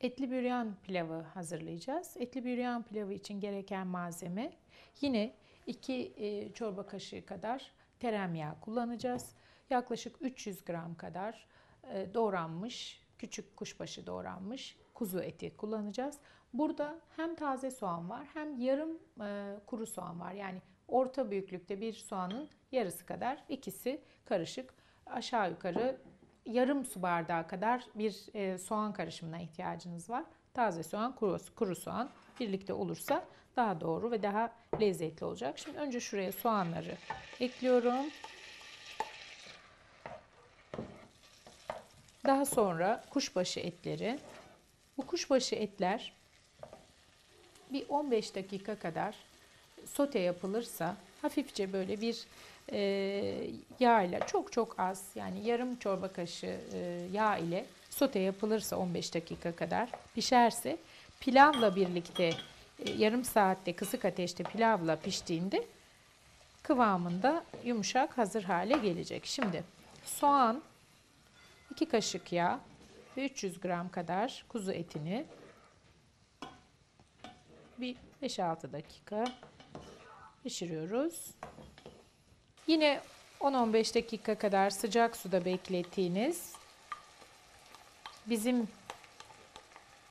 Etli büryan pilavı hazırlayacağız. Etli büryan pilavı için gereken malzeme yine 2 çorba kaşığı kadar tereyağı kullanacağız. Yaklaşık 300 gram kadar e, doğranmış, küçük kuşbaşı doğranmış kuzu eti kullanacağız. Burada hem taze soğan var hem yarım e, kuru soğan var. Yani orta büyüklükte bir soğanın yarısı kadar ikisi karışık aşağı yukarı yarım su bardağı kadar bir e, soğan karışımına ihtiyacınız var. Taze soğan, kuru, kuru soğan birlikte olursa daha doğru ve daha lezzetli olacak. Şimdi önce şuraya soğanları ekliyorum. Daha sonra kuşbaşı etleri. Bu kuşbaşı etler bir 15 dakika kadar sote yapılırsa hafifçe böyle bir e, yağ ile çok çok az yani yarım çorba kaşığı e, yağ ile sote yapılırsa 15 dakika kadar pişerse pilavla birlikte e, yarım saatte kısık ateşte pilavla piştiğinde kıvamında yumuşak hazır hale gelecek. Şimdi soğan 2 kaşık yağ ve 300 gram kadar kuzu etini bir 5-6 dakika pişiriyoruz. Yine 10-15 dakika kadar sıcak suda beklettiğiniz bizim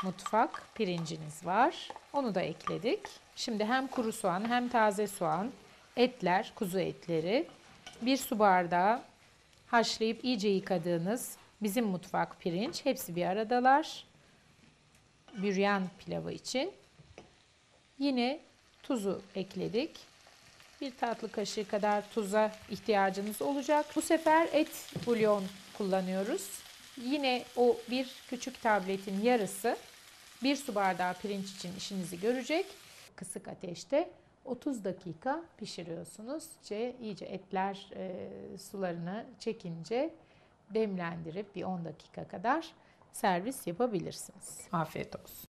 mutfak pirinciniz var. Onu da ekledik. Şimdi hem kuru soğan hem taze soğan, etler, kuzu etleri, bir su bardağı haşlayıp iyice yıkadığınız bizim mutfak pirinç hepsi bir aradalar. Büryan pilavı için. Yine tuzu ekledik. Bir tatlı kaşığı kadar tuza ihtiyacınız olacak. Bu sefer et bulyon kullanıyoruz. Yine o bir küçük tabletin yarısı bir su bardağı pirinç için işinizi görecek. Kısık ateşte 30 dakika pişiriyorsunuz. İyice, iyice etler e, sularını çekince demlendirip bir 10 dakika kadar servis yapabilirsiniz. Afiyet olsun.